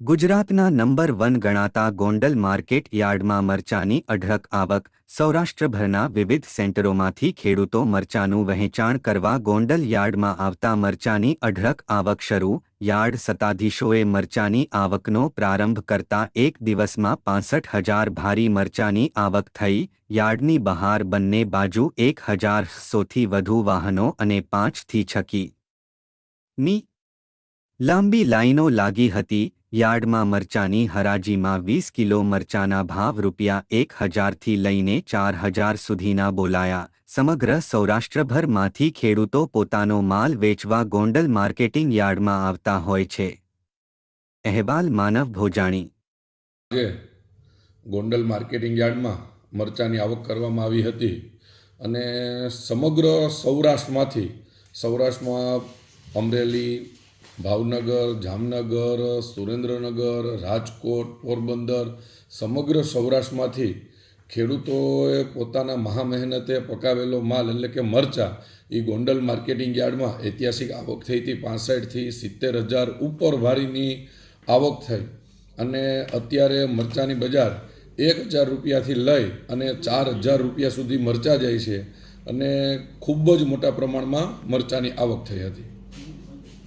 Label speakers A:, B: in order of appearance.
A: ગુજરાતના number one ગણાતા Gondal market યાર્ડમાં મરચાની અઢળક આવક, સૌરાષ્ટ્રભરના વિવિધ સેન્ટરોમાંથી ખેડૂતો મરચાનું વહેંચાણ કરવા ગોંડલ યાર્ડમાં આવતા મરચાની અઢળક આવક શરૂ, યાર્ડ સત્તાધીશોએ મરચાની આવકનો પ્રારંભ કરતા એક દિવસમાં પાસઠ હજાર ભારી મરચાની આવક થઈ, યાર્ડની બહાર બંને બાજુ એક હજાર સોથી વધુ વાહનો અને પાંચથી છકી. ની લાંબી લાઈનો લાગી હતી યાર્ડમાં મરચાની હરાજીમાં વીસ કિલો મરચાના ભાવ રૂપિયા એક હજારથી લઈને ચાર હજાર સુધીના બોલાયા. સમગ્ર સૌરાષ્ટ્રભરમાંથી ખેડૂતો પોતાનો માલ વેચવા ગોંડલ માર્કેટિંગ યાર્ડમાં આવતા હોય છે. અહેવાલ માનવ ભોજાણી.
B: આજે ગોંડલ માર્કેટિંગ યાર્ડમાં મરચાની આવક કરવામાં આવી હતી અને સમગ્ર સૌરાષ્ટ્રમાંથી, સૌરાષ્ટ્રમાં અમરેલી ભાવનગર, જામનગર, સુરેન્દ્રનગર, રાજકોટ, પોરબંદર સમગ્ર સૌરાષ્ટ્રમાંથી ખેડૂતોએ પોતાના મહા મહેનતે પકાવેલો માલ એટલે કે મરચાં એ ગોંડલ માર્કેટિંગ યાર્ડમાં ઐતિહાસિક આવક થઈ હતી પાસઠથી સિત્તેર હજાર ઉપર ભારીની આવક થઈ. અને અત્યારે મરચાંની બજાર એક હજાર રૂપિયાથી લઈ અને ચાર હજાર રૂપિયા સુધી મરચાં જાય છે. અને ખૂબ જ મોટા પ્રમાણમાં મરચાંની આવક થઈ હતી.